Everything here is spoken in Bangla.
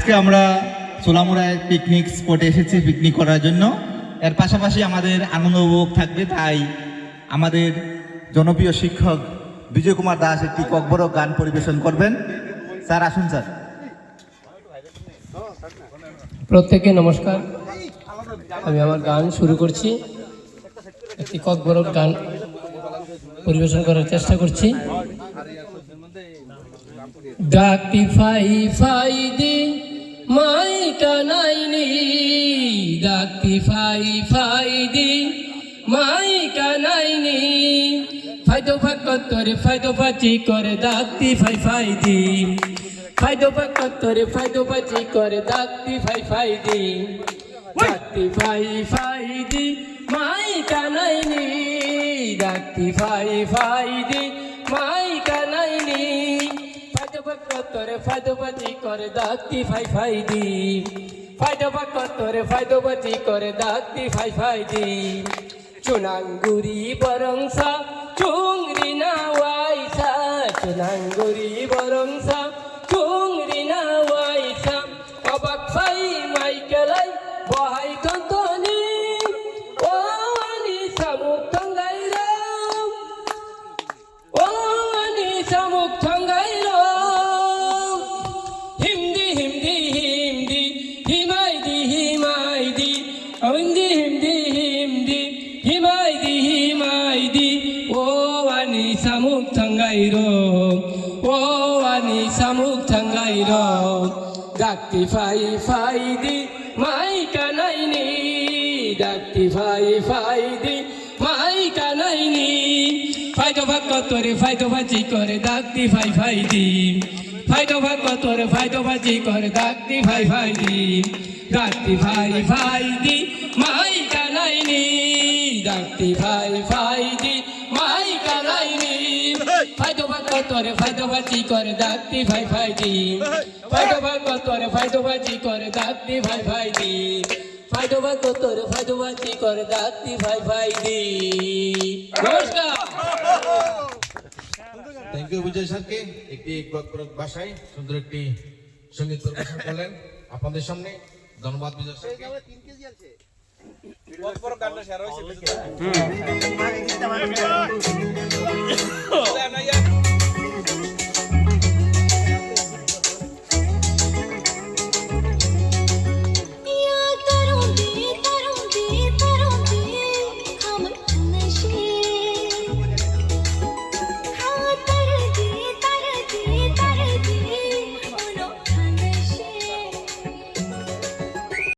আজকে আমরা সোলামুড়ায় পিকনিক স্পটে এসেছি পিকনিক করার জন্য। এর পাশাপাশি আমাদের আনন্দ উপভোগ থাকবে, তাই আমাদের জনপ্রিয় শিক্ষক বিজয় কুমার দাস একটি ককবর গান পরিবেশন করবেন। স্যার, আসুন স্যার। প্রত্যেকে নমস্কার। আমি আমার গান শুরু করছি। একটি ককবরক গান পরিবেশন করার চেষ্টা করছি। ডাকটি ফাই ফাই দি মাই কানাইনি ডাকটি ফাই ফাই দি। মাই কানাইনি ফাইদো ফাকতরে ফাইদো ফাচি করে ডাকটি ফাই ফাই দি। ফাইদো ফাকতরে ফাইদো ফাচি করে ডাকটি ফাই ফাই দি। ডাকটি ফাই ফাই দি মাই কানাইনি ডাকটি ফাই ফাই দি। ফাইদো ফাচি করে ডাকটি ফাই ফাই দি? ফাইদো ফাকতরে ফাইদো ফাচি করে ডাকটি ফাই ফাই দি? চুনাঙ্গুরি বরংসা, চুংরি না ওয়াইসা চুনাঙ্গুরি সামুক ও আনি সামুক থাঙ্গাইরো ডাকতি ফাই ফাই দি মাই কানাইনি ডাকতি ফাই ফাই দি মাই কানাইনি ফাইদো ভাগ তোরে ফাইদো ভাজি করে, ডাকতি ফাই ফাই দি। ফাইদো ভাগ তোরে ফাইদো ভাজি করে, ডাকতি ফাই ফাই দি। ডাকতি ফাই ফাই দি মাই কানাইনি ডাকতি ফাই ফাই দি তোরে ফাইদো ভাজি করে ডাকতি ফাই ফাই দি ফাইদো ভাগ তোরে ফাইদো ভাজি করে ডাকতি ফাই ফাই দি ফাইদো ভাগ তোরে ফাইদো ভাজি করে ডাকতি ফাই ফাই দি নমস্কার। থ্যাংক ইউ বিজয় স্যারকে। একটি ভাষায় সুন্দর একটি সংগীত পরিবেশন করলেন আপনাদের সামনে। ধন্যবাদ বিজয় স্যারকে। না